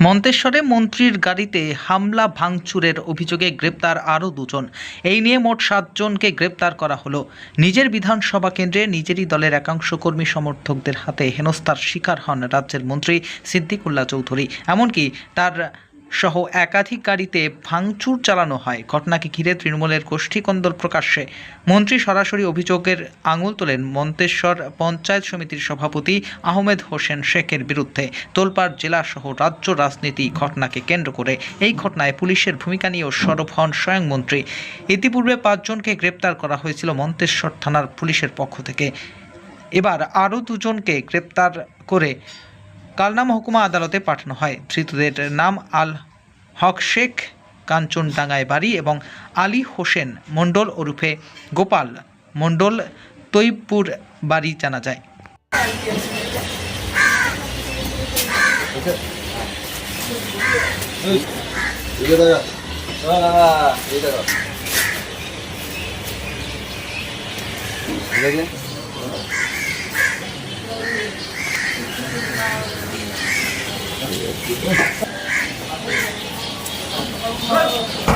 মন্তেশ্বরে মন্ত্রীর গাড়িতে হামলা ভাঙচুরের অভিযোগে গ্রেপ্তার আরও দুজন। এই নিয়ে মোট সাতজনকে গ্রেপ্তার করা হলো। নিজের বিধানসভা কেন্দ্রে নিজেরই দলের একাংশ কর্মী সমর্থকদের হাতে হেনস্থার শিকার হন রাজ্যের মন্ত্রী সিদ্দিকুল্লা চৌধুরী। এমনকি তার সহ একাধিক গাড়িতে ভাঙচুর চালানো হয়। ঘটনাকে ঘিরে তৃণমূলের গোষ্ঠী কন্দল প্রকাশ্যে। মন্ত্রী সরাসরি অভিযোগের আঙুল তোলেন মন্তেশ্বর পঞ্চায়েত সমিতির সভাপতি আহমেদ হোসেন শেখের বিরুদ্ধে। তোলপাড় জেলা সহ রাজ্য রাজনীতি ঘটনাকে কেন্দ্র করে এই ঘটনায় পুলিশের ভূমিকা নিয়েও সরব হন স্বয়ং মন্ত্রী। ইতিপূর্বে পাঁচজনকে গ্রেপ্তার করা হয়েছিল মন্তেশ্বর থানার পুলিশের পক্ষ থেকে। এবার আরও দুজনকে গ্রেপ্তার করে কালনা মহকুমা আদালতে পাঠানো হয়। ধৃতদের নাম আল হক শেখ, কাঞ্চনডাঙ্গায় বাড়ি এবং আলী হোসেন মণ্ডল ওরফে গোপাল মণ্ডল তৈবপুর বাড়ি জানা যায়। 이게 Thank you.